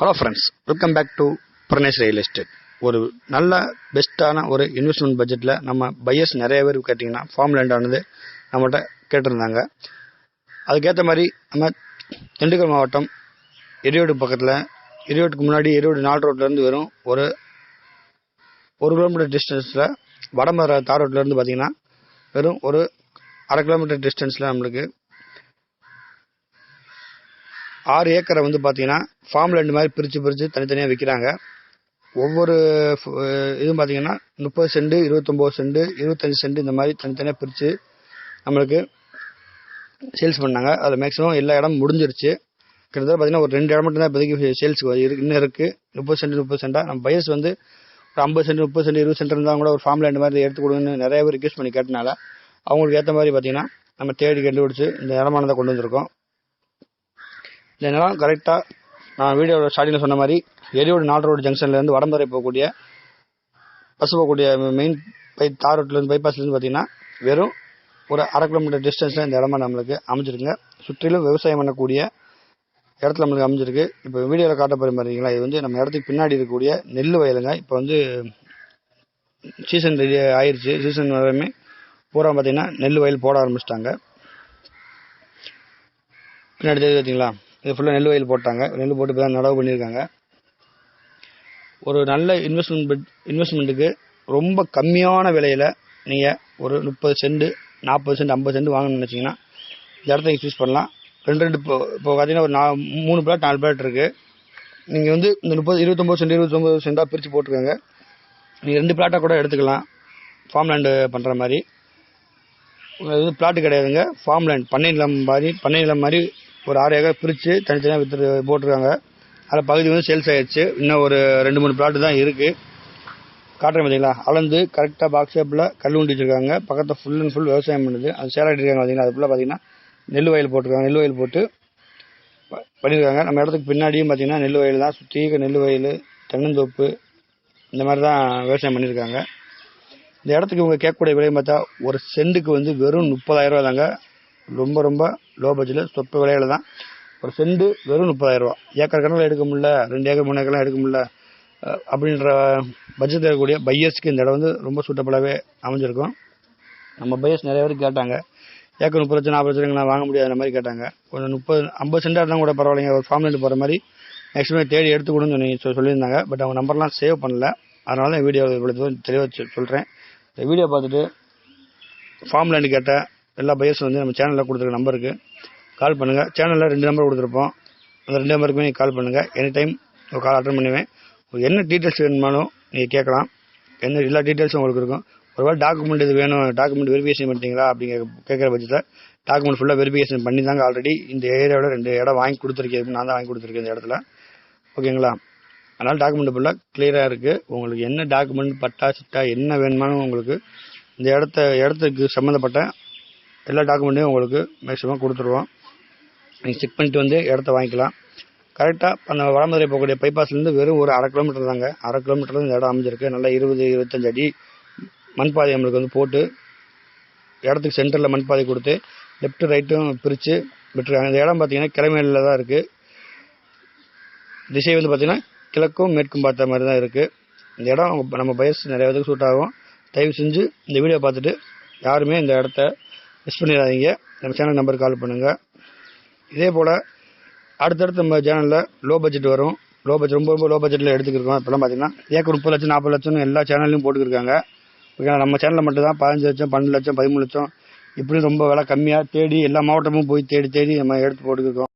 Hello friends welcome back to Pranesh real estate ஒரு நல்ல பெஸ்ட்டான ஒரு இன்வெஸ்ட்மெண்ட் பட்ஜெட்டில் நம்ம பையர்ஸ் நிறைய பேர் கேட்டிங்கன்னா ஃபார்ம் லேண்டானது நம்மகிட்ட கேட்டிருந்தாங்க. அதுக்கேற்ற மாதிரி நம்ம திண்டுக்கல் மாவட்டம் எரியோடு பக்கத்தில் எரியோடுக்கு முன்னாடி எரியோடு நால் ரோட்லேருந்து வெறும் ஒரு ஒரு கிலோமீட்டர் டிஸ்டன்ஸில் வடமதுரை தார் ரோட்லேருந்து பார்த்தீங்கன்னா வெறும் ஒரு அரை கிலோமீட்டர் டிஸ்டன்ஸில் நம்மளுக்கு ஆறு ஏக்கரை வந்து பார்த்தீங்கன்னா ஃபார்ம் லேண்ட் மாதிரி பிரித்து பிரித்து தனித்தனியாக விற்கிறாங்க ஒவ்வொரு இதுவும் பார்த்தீங்கன்னா முப்பது சென்ட் இருபத்தொம்போது சென்ட் இருபத்தஞ்சி சென்ட் இந்த மாதிரி தனித்தனியாக பிரித்து நம்மளுக்கு சேல்ஸ் பண்ணாங்க. அதில் மேக்ஸிமம் எல்லா இடம் முடிஞ்சிருச்சு. கிட்டத்தட்ட பார்த்தீங்கன்னா ஒரு ரெண்டு இடம் மட்டும் தான் இப்போதைக்கு சேல்ஸ் இருக்கு இன்னும் இருக்குது முப்பது சென்ட் முப்பது சென்டாக நம்ம பையர்ஸ் வந்து ஒரு ஐம்பது சென்ட் முப்பது சென்ட் இருபது சென்ட் இருந்தால் கூட ஒரு ஃபார்ம் லேண்ட் மாதிரி எடுத்து கொடுங்கன்னு நிறைய பேர் ரிக்வஸ்ட் பண்ணி கேட்டனால அவங்களுக்கு ஏற்ற மாதிரி பார்த்தீங்கன்னா நம்ம தேடி கண்டுபிடிச்சி இந்த இடமானதை கொண்டு வந்திருக்கோம். இந்த கரெக்டாக நான் வீடியோட ஸ்டார்டிங்கில் சொன்ன மாதிரி எரியோடு நாட் ரோடு ஜங்ஷன்லேருந்து வடம்பரை போகக்கூடிய பஸ் போகக்கூடிய மெயின் பை தார் ரோட்லேருந்து பைபாஸ்லேருந்து பார்த்தீங்கன்னா வெறும் ஒரு அரை கிலோமீட்டர் டிஸ்டன்ஸில் இந்த இடமா நம்மளுக்கு அமைஞ்சிருக்குங்க. சுற்றிலும் விவசாயம் பண்ணக்கூடிய இடத்துல நம்மளுக்கு அமைஞ்சிருக்கு. இப்போ வீடியோவில் காட்ட போகிற மாதிரிங்களா இது வந்து நம்ம இடத்துக்கு பின்னாடி இருக்கக்கூடிய நெல் வயலுங்க. இப்போ வந்து சீசன் ரெடி ஆயிருச்சு. சீசன் வரையுமே பூரா பார்த்தீங்கன்னா நெல் வயல் போட ஆரம்பிச்சிட்டாங்க. பின்னாடி தெரியுது பார்த்தீங்களா? இது ஃபுல்லாக நெல் வயல் போட்டாங்க. நெல் போட்டு இப்போ தான் நடவு பண்ணியிருக்காங்க. ஒரு நல்ல இன்வெஸ்ட்மெண்ட் இன்வெஸ்ட்மெண்ட்டுக்கு ரொம்ப கம்மியான விலையில் நீங்கள் ஒரு முப்பது சென்ட் நாற்பது சென்ட் ஐம்பது சென்ட் வாங்கணும்னு நினச்சிங்கன்னா இந்த இடத்த சூஸ் பண்ணலாம். ரெண்டு ரெண்டு இப்போ இப்போ பார்த்தீங்கன்னா ஒரு நா மூணு பிளாட் நாலு பிளாட் இருக்குது நீங்கள் வந்து இந்த முப்பது இருபத்தொம்போது சென்ட் இருபத்தொம்போது சென்டாக பிரித்து போட்டுருக்காங்க. நீங்கள் ரெண்டு பிளாட்டாக கூட எடுத்துக்கலாம். ஃபார்ம் லேண்டு பண்ணுற மாதிரி. இது பிளாட்டு கிடையாதுங்க. ஃபார்ம் லேண்ட் பண்ணை நிலம் மாதிரி பண்ணை நிலம் மாதிரி ஒரு ஆறு ஏக்கர் பிரித்து தனித்தனியாக வித்து போட்டிருக்காங்க. அதில் பகுதி வந்து சேல்ஸ் ஆகிடுச்சு இன்னும் ஒரு ரெண்டு மூணு பிளாட்டு தான் இருக்குது காட்டுறேன் பார்த்தீங்களா அளந்து கரெக்டாக பாக்ஸ் ஷேப்பில் கல் உண்டி வச்சிருக்காங்க. பக்கத்தில் ஃபுல் அண்ட் ஃபுல் விவசாயம் பண்ணுது. அது சேலாட்டி இருக்காங்க அது ஃபுல்லாக பார்த்தீங்கன்னா நெல் வயல் போட்டிருக்காங்க. நெல் வயல் போட்டு ப- பண்ணியிருக்காங்க நம்ம இடத்துக்கு பின்னாடியும் பார்த்தீங்கன்னா நெல் வயல் தான். சுற்றி நெல் வயல் தென்னந்தோப்பு இந்த மாதிரி தான் விவசாயம் பண்ணியிருக்காங்க இந்த இடத்துக்கு இவங்க கேட்கக்கூடிய விலை பார்த்தா ஒரு செண்டுக்கு வந்து வெறும் முப்பதாயிரம் ரூபா தாங்க. ரொம்ப ரொம்ப லோ பட்ஜெட்டில் சொற்ப விலையில தான். ஒரு செண்டு வெறும் முப்பதாயிரரூபா ஏக்கர் கணக்கில் எடுக்க முடியல ரெண்டு ஏக்கர் மூணு ஏக்கர்லாம் எடுக்க முடியல. அப்படின்ற பட்ஜெட்டில் இருக்கக்கூடிய பையர்ஸ்க்கு இந்த இடம் வந்து ரொம்ப சூட்டபுளாகவே அமைஞ்சிருக்கும். நம்ம பையர்ஸ் நிறைய பேர் கேட்டாங்க. ஏக்கர் முப்பது லட்சம் நாற்பது லட்சம் நான் வாங்க முடியாத மாதிரி கேட்டாங்க. கொஞ்சம் முப்பது ஐம்பது சென்டாக இருந்தால் கூட பரவாயில்லைங்க ஒரு ஃபார்ம் லேண்ட் போகிற மாதிரி மேக்ஸிமம் தேடி எடுத்து கொடுன்னு சொல்லி சொல்லியிருந்தாங்க. பட் அவங்க நம்பர்லாம் சேவ் பண்ணல. அதனால வீடியோ இவ்வளோ தெளிவாக சொல்கிறேன் இந்த வீடியோ பார்த்துட்டு ஃபார்ம் லேண்டு கேட்டேன். எல்லா பையர்ஸும் வந்து நம்ம சேனலில் கொடுத்துருக்க நம்பருக்கு கால் பண்ணுங்கள் சேனலில் ரெண்டு நம்பர் கொடுத்துருப்போம். அந்த ரெண்டு நம்பருக்குமே நீங்கள் கால் பண்ணுங்கள் எனி டைம் ஒரு கால் அட்டன் பண்ணுவேன். என்ன டீட்டெயில்ஸ் வேணுமாலும் நீங்கள் கேட்கலாம். என்ன எல்லா டீட்டெயில்ஸும் உங்களுக்கு இருக்கும். ஒருவேளை டாக்குமெண்ட் இது வேணும் டாக்குமெண்ட் வெரிஃபிகேஷன் பண்ணிட்டீங்களா அப்படிங்கிற கேட்குற பட்சத்தில் டாக்குமெண்ட் ஃபுல்லாக வெரிஃபிகேஷன் பண்ணி தாங்க ஆல்ரெடி இந்த ஏரியாவில் ரெண்டு இடம் வாங்கி கொடுத்துருக்கேன். நான் தான் வாங்கி கொடுத்துருக்கேன் இந்த இடத்துல. ஓகேங்களா? அதனால் டாக்குமெண்ட் ஃபுல்லாக கிளியராக இருக்குது உங்களுக்கு என்ன டாக்குமெண்ட் பட்டா சிட்டா என்ன வேணுமானு உங்களுக்கு இந்த இடத்த இடத்துக்கு சம்மந்தப்பட்ட எல்லா டாக்குமெண்ட்டையும் உங்களுக்கு மேக்ஸிமம் கொடுத்துருவோம். நீங்கள் செக் பண்ணிட்டு வந்து இடத்த வாங்கிக்கலாம். கரெக்டாக அந்த வடமதுரை போகக்கூடிய பைபாஸ்லேருந்து வெறும் ஒரு அரை கிலோமீட்டர் தாங்க. அரை கிலோமீட்டர் இந்த இடம் அமைஞ்சிருக்கு. நல்லா இருபது இருபத்தஞ்சு அடி மண் பாதை நம்மளுக்கு வந்து போட்டு இடத்துக்கு சென்டரில் மண் பாதை கொடுத்து லெஃப்ட் ரைட்டும் பிரித்து விட்டுருக்காங்க. இந்த இடம் பார்த்தீங்கன்னா கிழமையில தான் இருக்குது திசை வந்து பார்த்திங்கன்னா கிழக்கும் மேற்கும் பார்த்த மாதிரி தான் இருக்குது இந்த இடம் நம்ம பயசு நிறைய பேருக்கு சூட் ஆகும். தயவு செஞ்சு இந்த வீடியோ பார்த்துட்டு யாருமே இந்த இடத்த மிஸ் பண்ணிடாதீங்க. நம்ம சேனல் நம்பருக்கு கால் பண்ணுங்கள் இதே போல் அடுத்தடுத்து நம்ம சேனலில் லோ பட்ஜெட் வரும். லோ பட்ஜெட் ரொம்ப ரொம்ப லோ பட்ஜெட்டில் எடுத்துக்கிருக்கோம். இப்போலாம் பார்த்தீங்கன்னா ஏக்கர் முப்பது லட்சம் நாற்பது லட்சம்னு எல்லா சேனல்லையும் போட்டுக்கிருக்காங்க. ஓகேங்களா? நம்ம சேனலில் மட்டும் தான் பதினஞ்சு லட்சம் பன்னெண்டு லட்சம் பதிமூணு லட்சம் இப்படி ரொம்ப விலை கம்மியாக தேடி எல்லா மாவட்டமும் போய் தேடி தேடி நம்ம எடுத்து போட்டுக்கிருக்கோம்.